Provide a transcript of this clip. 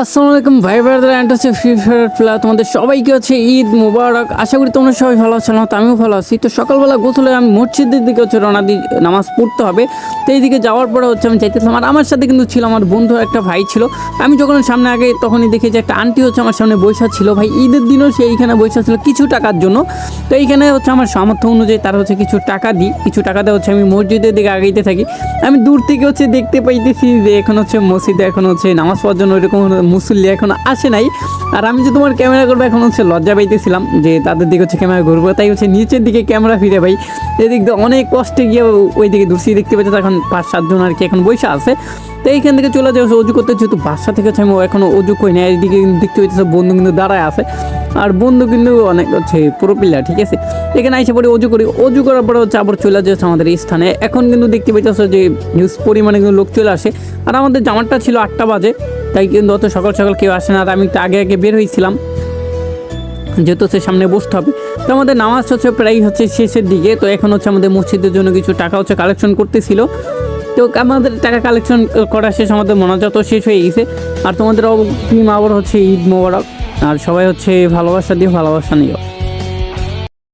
আসসালামু আলাইকুম, ভাই ব্রাদার অ্যান্ড হচ্ছে ফ্রি ফায়ার প্লেয়ার তোমাদের সবাইকে হচ্ছে ঈদ মুবারক। আশা করি তোমরা সবাই ভালো আছো না তো আমিও ভালো আছি। তো সকালবেলা গোসলে আমি মসজিদের দিকে হচ্ছে রওনা দিই, নামাজ পড়তে হবে। তো এইদিকে যাওয়ার পরে হচ্ছে আমি যাইতেছিলাম। আর আমার সাথে কিন্তু ছিল আমার বন্ধু একটা ভাই ছিল। আমি যখন সামনে আগে তখনই দেখি যে একটা আন্টি হচ্ছে আমার সামনে বৈশা ছিল। ভাই, ঈদের দিনও সে এইখানে বৈশা ছিল কিছু টাকার জন্য। তো এইখানে হচ্ছে আমার সামর্থ্য অনুযায়ী তার হচ্ছে কিছু টাকা দিই। কিছু টাকা দিয়ে হচ্ছে আমি মসজিদের দিকে আগাইতে থাকি। আমি দূর থেকে হচ্ছে দেখতে পাইতেছি যে এখন হচ্ছে মসজিদে এখন হচ্ছে নামাজ পড়ার জন্য ওইরকম মুসল্লি এখন আসে নাই। আর আমি যে তোমার ক্যামেরা করব, এখন হচ্ছে লজ্জা পাইতেছিলাম যে তাদের দিকে হচ্ছে ক্যামেরা ঘুরবো। তাই হচ্ছে নিচের দিকে ক্যামেরা ফিরে ভাই এদিক দিয়ে অনেক কষ্টে গিয়ে ওই দিকে দূরছি, দেখতে পাচ্ছি এখন পাঁচ সাতজন আর কি এখন বসে আছে। তো এইখান থেকে চলে যাচ্ছে অজু করতে যেহেতু বাসা থেকে হচ্ছে আমি এখনও অজু করি না এইদিকে দেখতে পাইতেছে বন্ধু কিন্তু দাঁড়ায় আছে। আর বন্ধু কিন্তু অনেক হচ্ছে পুরো ঠিক আছে? এখানে আইসে পরে অজু করি। অজু করার পরে হচ্ছে আবার চলে যাচ্ছে আমাদের এই স্থানে। এখন কিন্তু দেখতে পাইতেছে যে নিউজ পরিমাণে কিন্তু লোক চলে আসে। আর আমাদের জামারটা ছিল আটটা বাজে। তাই কিন্তু অত সকাল সকাল কেউ আসে না। আর আমি একটু আগে আগে বের হয়েছিলাম, যেহেতু সে সামনে বসতে হবে। তো আমাদের নামাজ হচ্ছে প্রায় হচ্ছে শেষের দিকে, তো এখন হচ্ছে আমাদের মসজিদের জন্য কিছু টাকা হচ্ছে কালেকশন করতেছিল। তো আমাদের টাকা কালেকশন করা শেষ, আমাদের মনোজাত শেষ হয়ে গেছে। আর তোমাদের টিম আবার হচ্ছে ঈদ মোবারক। আর সবাই হচ্ছে ভালোবাসা দিয়ে ভালোবাসা নিও।